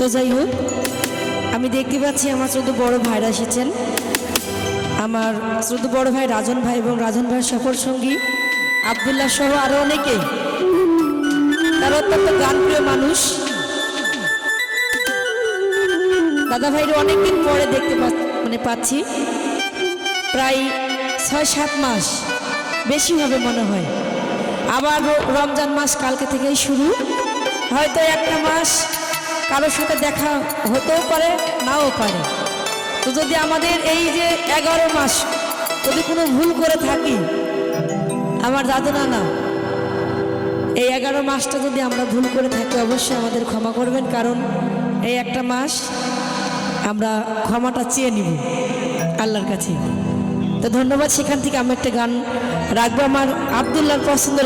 তো যাই হোক, আমি দেখতে পাচ্ছি আমার শুধু বড় ভাইরা এসেছেন। আমার শুধু বড় ভাই রাজন ভাই এবং রাজন ভাইয়ের সফর সঙ্গী আবদুল্লাহ সহ আরও অনেকে। তারা অত্যন্ত গানপ্রিয় মানুষ। দাদা ভাইরে অনেকদিন পরে দেখতে মানে পাচ্ছি। প্রায় ছয় সাত মাস বেশি হবে মনে হয়। আবার রমজান মাস কালকে থেকেই শুরু। হয়তো একটা মাস কারোর সাথে দেখা হতেও পারে, নাও পারে। তো যদি আমাদের এই যে এগারো মাস যদি কোনো ভুল করে থাকি, আমার দাদু নানা, এই এগারো মাসটা যদি আমরা ভুল করে থাকি, অবশ্যই আমাদের ক্ষমা করবেন, কারণ এই একটা মাস আমরা ক্ষমাটা চেয়ে নিব আল্লাহর কাছে। তো ধন্যবাদ, সেখান থেকে আমি একটা গান রাখব। আমার আবদুল্লাহর পছন্দের